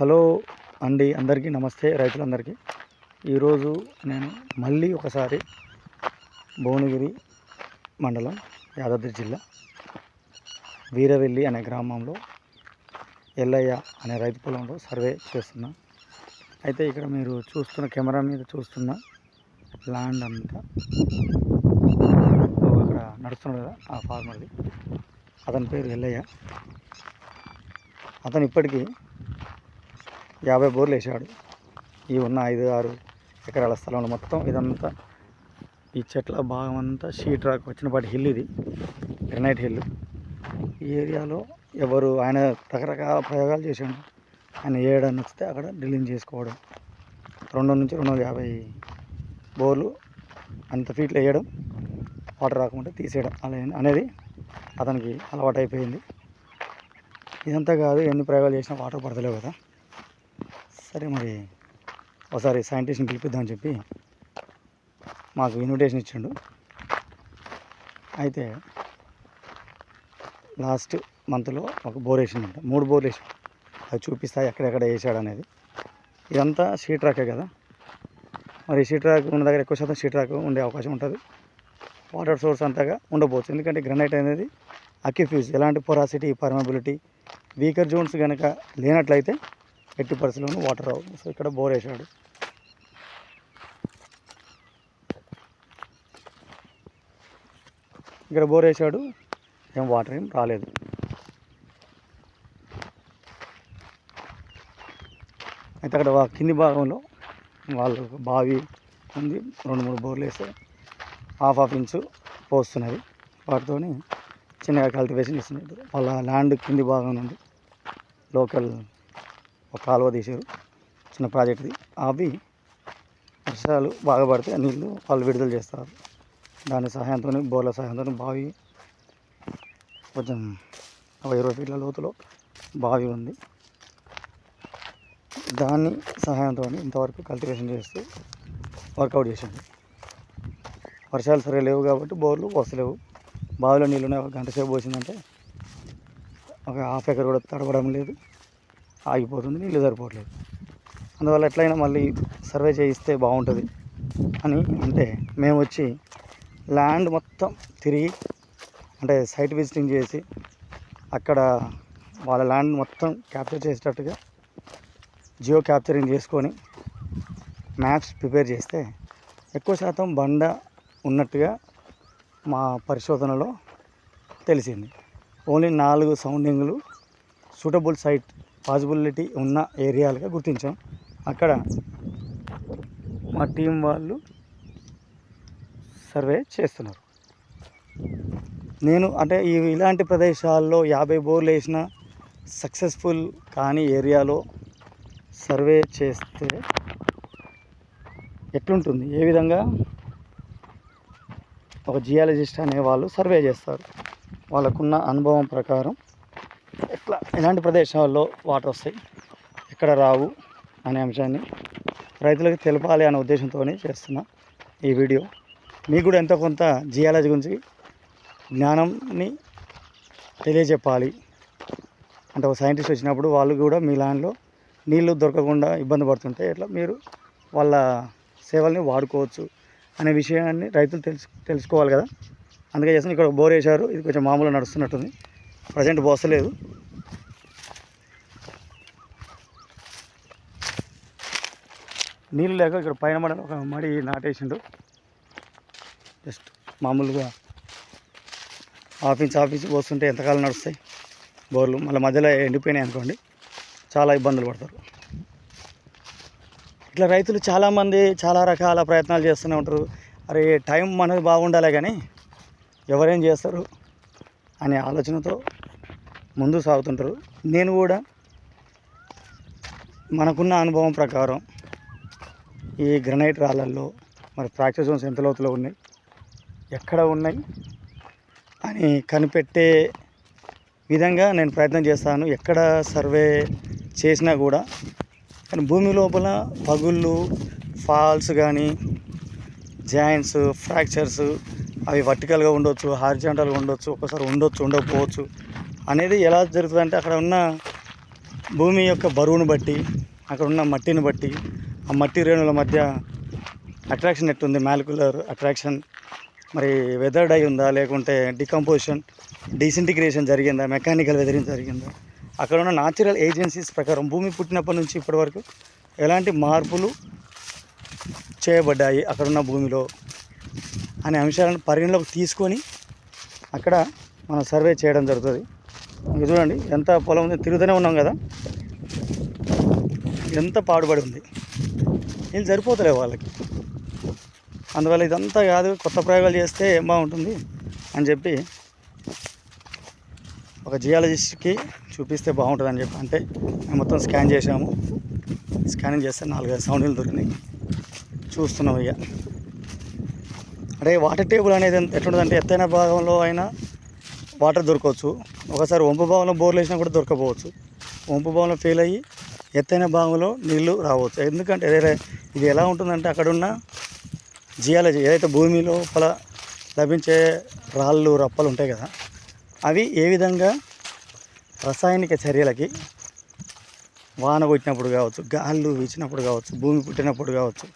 Hello అండి అందరికీ నమస్తే రైతులందరికీ. ఈరోజు నేను మళ్ళీ ఒకసారి భువనగిరి మండలం యాదాద్రి జిల్లా వీరవెల్లి అనే గ్రామంలో ఎల్లయ్య అనే రైతు పొలంలో సర్వే చేస్తున్నా. అయితే ఇక్కడ మీరు చూస్తున్న కెమెరా మీద చూస్తున్న ల్యాండ్ అంతా ఇక్కడ నడుస్తున్నాడు కదా ఆ ఫార్మర్ది. అతని పేరు ఎల్లయ్య. అతను ఇప్పటికీ యాభై బోర్లు వేసాడు ఈ ఉన్న ఐదు ఆరు ఎకరాల స్థలంలో మొత్తం ఇదంతా ఈ చెట్ల భాగం అంతా షీట్ రాక్ వచ్చినపాటి హిల్ ఇది గ్రనైట్ హిల్ ఈ ఏరియాలో ఎవరు ఆయన రకరకాల ప్రయోగాలు చేశాడు. ఆయన ఏడాన్ని వస్తే అక్కడ డ్రిల్లింగ్ చేసుకోవడం. రెండు నుంచి రెండు వందల యాభై బోర్లు అంత ఫీట్లు వేయడం వాటర్ రాకుండా తీసేయడం అలా అనేది అతనికి అలవాటైపోయింది. ఇదంతా కాదు ఎన్ని ప్రయోగాలు చేసినా వాటర్ పడతలేవు కదా. సరే మరి ఒకసారి సైంటిస్ట్ని పిలిపిద్దామని చెప్పి మాకు ఇన్విటేషన్ ఇచ్చిండు. అయితే లాస్ట్ మంత్లో ఒక బోర్ వేసిందంట మూడు బోర్లు వేసి అది చూపిస్తాయి ఎక్కడెక్కడ వేసాడు అనేది. ఇదంతా షీట్ రాకే కదా. మరి షీట్ రాక్ ఉన్న దగ్గర ఎక్కువ శాతం షీట్ రాక్ ఉండే అవకాశం ఉంటుంది. వాటర్ సోర్స్ అంతగా ఉండబోచ్చు ఎందుకంటే గ్రనైట్ అనేది అక్యుఫ్యూజ్ ఎలాంటి పొరాసిటీ పర్మబిలిటీ వీకర్ జోన్స్ కనుక లేనట్లయితే ఎట్టి పరిస్థితుల్లోనూ వాటర్ రావు. సో ఇక్కడ బోర్ వేసాడు ఇక్కడ బోర్ వేసాడు. ఏం వాటర్ ఏం రాలేదు. అయితే అక్కడ వా- కింది భాగంలో వాళ్ళు బావి ఉంది. రెండు మూడు బోర్లు వేస్తే హాఫ్ హాఫ్ ఇంచు పోస్తున్నది. వాటితో చిన్నగా కల్టివేషన్ చేస్తున్నారు. వాళ్ళ ల్యాండ్ కింది భాగం నుండి లోకల్ ఒక కాలువ తీశారు. చిన్న ప్రాజెక్ట్ది. అవి వర్షాలు బాగా పడితే నీళ్ళు వాళ్ళు విడుదల చేస్తారు. దాని సహాయంతో బోర్ల సహాయంతో బావి కొంచెం ఒక ఇరవై ఫీట్ల లోతులో బావి ఉంది. దాన్ని సహాయంతో ఇంతవరకు కల్టివేషన్ చేస్తూ వర్కౌట్ చేసింది వర్షాలు సరే లేవు కాబట్టి బోర్లు వస్తలేవు. బావిలో నీళ్ళు ఉన్నాయి ఒక గంట సేపు పోసిందంటే ఒక హాఫ్ ఎకర్ కూడా తడవడం లేదు. ఆగిపోతుంది నీళ్ళు సరిపోవట్లేదు. అందువల్ల ఎట్లయినా మళ్ళీ సర్వే చేయిస్తే బాగుంటుంది అని అంటే మేము వచ్చి ల్యాండ్ మొత్తం తిరిగి అంటే సైట్ విజిటింగ్ చేసి అక్కడ వాళ్ళ ల్యాండ్ మొత్తం క్యాప్చర్ చేసేటట్టుగా జియో క్యాప్చరింగ్ చేసుకొని మ్యాప్స్ ప్రిపేర్ చేస్తే ఎక్కువ శాతం బండ ఉన్నట్టుగా మా పరిశోధనలో తెలిసింది. ఓన్లీ నాలుగు సౌండింగ్లు సూటబుల్ సైట్ పాసిబిలిటీ ఉన్న ఏరియాలుగా గుర్తించాం. అక్కడ మా టీం వాళ్ళు సర్వే చేస్తున్నారు. నేను అంటే ఈ ఇలాంటి ప్రదేశాల్లో యాభై బోర్లు వేసిన సక్సెస్ఫుల్ కాని ఏరియాలో సర్వే చేస్తే ఎట్లుంటుంది? ఏ విధంగా? ఒక జియాలజిస్ట్ అనే వాళ్ళు సర్వే చేస్తారు. వాళ్ళకున్న అనుభవం ప్రకారం ఇట్లా ఎలాంటి ప్రదేశాల్లో వాటర్ వస్తాయి. ఎక్కడ రావు అనే అంశాన్ని రైతులకు తెలపాలి అనే ఉద్దేశంతో చేస్తున్నా ఈ వీడియో. మీకు కూడా ఎంతో కొంత జియాలజీ గురించి జ్ఞానంని తెలియజెప్పాలి. అంటే ఒక సైంటిస్ట్ వచ్చినప్పుడు వాళ్ళు కూడా మీ ల్యాండ్లో నీళ్ళు దొరకకుండా ఇబ్బంది పడుతుంటే ఎట్లా మీరు వాళ్ళ సేవల్ని వాడుకోవచ్చు అనే విషయాన్ని రైతులు తెలుసు తెలుసుకోవాలి కదా. అందుకే చేస్తాను ఇక్కడ బోర్ వేశారు. ఇది కొంచెం మామూలుగా నడుస్తున్నట్టుంది. ప్రజెంట్ పోస్తలేదు నీళ్ళు లేక ఇక్కడ పైన మడ ఒక మడి నాటేసిండు. జస్ట్ మామూలుగా ఆఫీస్ ఆఫీస్ పోస్తుంటే ఎంతకాలం నడుస్తాయి బోర్లు. మళ్ళీ మధ్యలో ఎండిపోయినాయి అనుకోండి చాలా ఇబ్బందులు పడతారు. ఇట్లా రైతులు చాలామంది చాలా రకాల ప్రయత్నాలు చేస్తూనే ఉంటారు. అరే టైం మనది బాగుండాలి కానీ ఎవరేం చేస్తారు అనే ఆలోచనతో ముందు సాగుతుంటారు. నేను కూడా మనకున్న అనుభవం ప్రకారం ఈ గ్రనైట్ రాళ్ళల్లో మరి ఫ్రాక్చర్ జోన్స్ ఎంత లోతులో ఉన్నాయి? ఎక్కడ ఉన్నాయి? అని కనిపెట్టే విధంగా నేను ప్రయత్నం చేస్తాను. ఎక్కడ సర్వే చేసినా కూడా. కానీ భూమి లోపల పగుళ్ళు ఫాల్స్ కానీ జాయింట్స్ ఫ్రాక్చర్స్ అవి వర్టికల్గా ఉండొచ్చు హారిజాంటల్గా ఉండొచ్చు ఒకసారి ఉండొచ్చు ఉండకపోవచ్చు అనేది ఎలా జరుగుతుందంటే అక్కడ ఉన్న భూమి యొక్క బరువును బట్టి అక్కడ ఉన్న మట్టిని బట్టి ఆ మట్టి రేణుల మధ్య అట్రాక్షన్ ఎట్టుంది? మాలిక్యులర్ అట్రాక్షన్ మరి వెదర్డ్ అయి ఉందా? లేకుంటే డికంపోజిషన్ డీసింటిగ్రేషన్ జరిగిందా? మెకానికల్ వెదరింగ్ జరిగిందా? అక్కడ ఉన్న న్యాచురల్ ఏజెన్సీస్ ప్రకారం భూమి పుట్టినప్పటి నుంచి ఇప్పటి వరకు ఎలాంటి మార్పులు చేయబడ్డాయి అక్కడున్న భూమిలో అనే అంశాలను పరిగణలోకి తీసుకొని అక్కడ మనం సర్వే చేయడం జరుగుతుంది. ఇది చూడండి ఎంత పొలం ఉంది? తిరుగుతూనే ఉన్నాం కదా. ఎంత పాడుబడి ఉంది? వీళ్ళు సరిపోతలే వాళ్ళకి. అందువల్ల ఇదంతా కాదు కొత్త ప్రయోగాలు చేస్తే ఏం బాగుంటుంది అని చెప్పి ఒక జియాలజిస్ట్కి చూపిస్తే బాగుంటుంది అని చెప్పి అంటే మేము మొత్తం స్కాన్ చేసాము స్కానింగ్ చేస్తే నాలుగైదు సౌండ్లు దొరికినాయి. చూస్తున్నాం ఇక. అంటే వాటర్ టేబుల్ అనేది ఎట్లుంటుందంటే ఎత్తైన భాగంలో అయినా వాటర్ దొరకవచ్చు. ఒకసారి వంపు భాగంలో బోర్లు వేసినా కూడా దొరకపోవచ్చు వంపు భాగంలో ఫెయిల్ అయ్యి ఎత్తైన భాగంలో నీళ్ళు రావచ్చు. ఎందుకంటే ఇది ఎలా ఉంటుందంటే అక్కడున్న జియాలజీ ఏదైతే భూమి లోపల లభించే రాళ్ళు రప్పలు ఉంటాయి కదా అవి ఏ విధంగా రసాయనిక చర్యలకి వాన కొట్టినప్పుడు కావచ్చు గాళ్ళు వీచినప్పుడు కావచ్చు భూమి పుట్టినప్పుడు కావచ్చు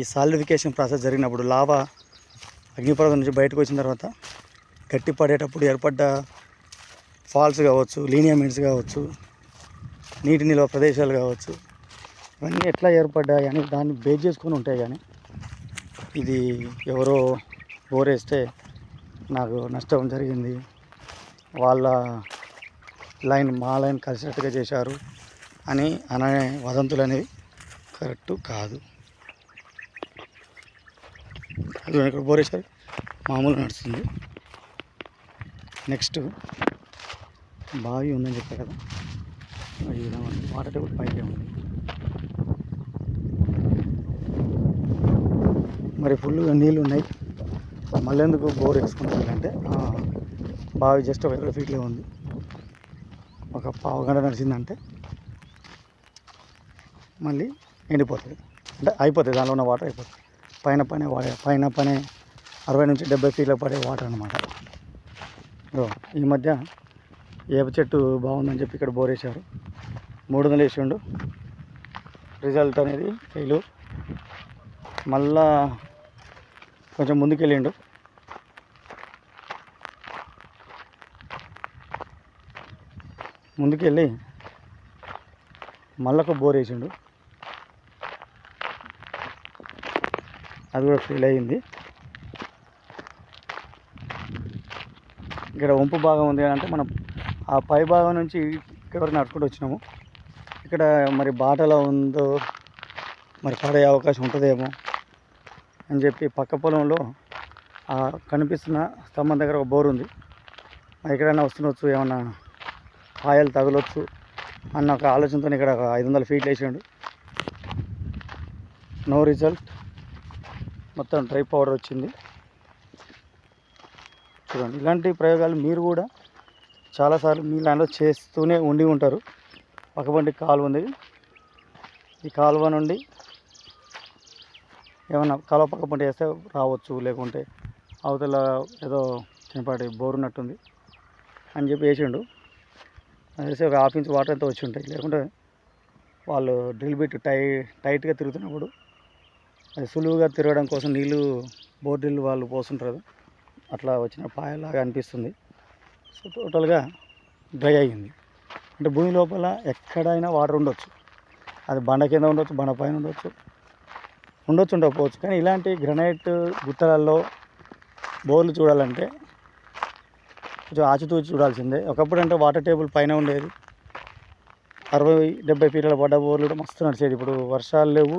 ఈ సాలిడిఫికేషన్ ప్రాసెస్ జరిగినప్పుడు లావా అగ్నిపర్వతం నుంచి బయటకు వచ్చిన తర్వాత గట్టి పడేటప్పుడు ఏర్పడ్డ ఫాల్స్ కావచ్చు లీనియమెంట్స్ కావచ్చు నీటి నిల్వ ప్రదేశాలు కావచ్చు. ఇవన్నీ ఎట్లా ఏర్పడ్డాయి అని దాన్ని బేస్ చేసుకొని ఉంటాయి కానీ ఇది ఎవరో బోరేస్తే నాకు నష్టం జరిగింది. వాళ్ళ లైన్ మా లైన్ కలిసినట్టుగా చేశారు అని అనే వదంతులు అనేవి కరెక్ట్ కాదు. అది ఇక్కడ బోరేశారు. మామూలు నడుస్తుంది. నెక్స్ట్ బావి ఉందని చెప్పా కదా. ఈ విధంగా ఉంది. వాటర్ టేబుల్ పైకే ఉంది. మరి ఫుల్గా నీళ్ళు ఉన్నాయి. మళ్ళీ ఎందుకు బోర్ వేసుకుంటారంటే బావి జస్ట్ ఒక ఇరవై ఫీట్లో ఉంది. ఒక పావు గంట నడిచిందంటే మళ్ళీ ఎండిపోతుంది. అంటే అయిపోతుంది దానిలో ఉన్న వాటర్ అయిపోతుంది. పైన పనే వాడే పైన పనే అరవై నుంచి డెబ్బై ఫీట్లో పడే వాటర్ అనమాట ఈ మధ్య ఏప చెట్టు బాగుందని చెప్పి ఇక్కడ బోర్ వేశారు. మూడు వందలు వేసిండు రిజల్ట్ అనేది ఫెయిల్. మళ్ళా కొంచెం ముందుకెళ్ళిండు. ముందుకెళ్ళి మళ్ళొక బోర్ వేసిండు అది కూడా ఫెయిల్ అయ్యింది. ఇక్కడ వంపు భాగం ఉంది అని అంటే మనం ఆ పై భాగం నుంచి ఇక్కడ వరకు నడుచుకుంటూ వచ్చినాము. ఇక్కడ మరి బాటలో ఉందో మరి పడే అవకాశం ఉంటుందేమో అని చెప్పి పక్క పొలంలో ఆ కనిపిస్తున్న స్తంభం దగ్గర ఒక బోర్ ఉంది. మరి ఎక్కడైనా వస్తుండొచ్చు ఏమన్నా కాయలు తగలొచ్చు అన్న ఒక ఆలోచనతో ఇక్కడ ఒక ఐదు వందల ఫీట్లు వేసాడు. నో రిజల్ట్ మొత్తం డ్రై పౌడర్ వచ్చింది. చూడండి ఇలాంటి ప్రయోగాలు మీరు కూడా చాలాసార్లు మీ ల్యాండ్లో చేస్తూనే ఉండి ఉంటారు. పక్కబండి కాలువ ఉంది. ఈ కాలువ నుండి ఏమన్నా కాలువ పక్క పంట వేస్తే రావచ్చు లేకుంటే అవతల ఏదో చిన్నపాటి బోర్ ఉన్నట్టుంది అని చెప్పి వేసిండు. అది వేసి ఒక హాఫ్ ఇంచ్ వాటర్ అంతా వచ్చి ఉంటాయి. లేకుంటే వాళ్ళు డ్రిల్ బిట్ టై టైట్గా తిరుగుతున్నప్పుడు అది సులువుగా తిరగడం కోసం నీళ్ళు బోర్ డ్రిల్ వాళ్ళు పోస్తుంటారు. అట్లా వచ్చిన పాయలాగా అనిపిస్తుంది. సో టోటల్గా డ్రై అయ్యింది. అంటే భూమి లోపల ఎక్కడైనా వాటర్ ఉండొచ్చు. అది బండ కింద ఉండొచ్చు బండ పైన ఉండొచ్చు. ఉండొచ్చు ఉండకపోవచ్చు. కానీ ఇలాంటి గ్రనైట్ గుట్టలలో బోర్లు చూడాలంటే కొంచెం ఆచితూచి చూడాల్సిందే. ఒకప్పుడు అంటే వాటర్ టేబుల్ పైన ఉండేది. అరవై డెబ్బై ఫీట్ల పడ్డ బోర్లు కూడా మస్తు నడిచేది ఇప్పుడు వర్షాలు లేవు.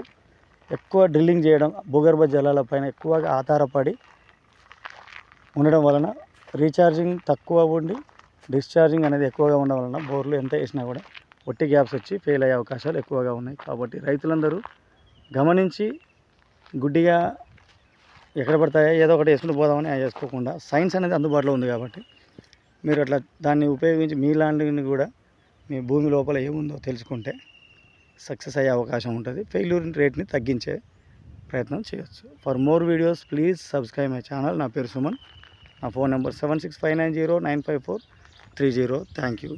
ఎక్కువ డ్రిల్లింగ్ చేయడం భూగర్భ జలాల పైన ఎక్కువగా ఆధారపడి ఉండడం వలన రీఛార్జింగ్ తక్కువ ఉండి డిశ్చార్జింగ్ అనేది ఎక్కువగా ఉండడం వలన బోర్లు ఎంత వేసినా కూడా ఒట్టి గ్యాప్స్ వచ్చి ఫెయిల్ అయ్యే అవకాశాలు ఎక్కువగా ఉన్నాయి. కాబట్టి రైతులందరూ గమనించి గుడ్డిగా ఎక్కడ పడతాయో ఏదో ఒకటి వేసుకుంటూ పోదామని అవి వేసుకోకుండా సైన్స్ అనేది అందుబాటులో ఉంది కాబట్టి మీరు అట్లా దాన్ని ఉపయోగించి మీ లాంటిని కూడా మీ భూమి లోపల ఏముందో తెలుసుకుంటే సక్సెస్ అయ్యే అవకాశం ఉంటుంది. ఫెయిల్యూర్ రేట్ని తగ్గించే ప్రయత్నం చేయొచ్చు. For more videos please subscribe my channel. నా పేరు సుమన్. నా phone number seven six five nine zero nine five four. Three zero thank you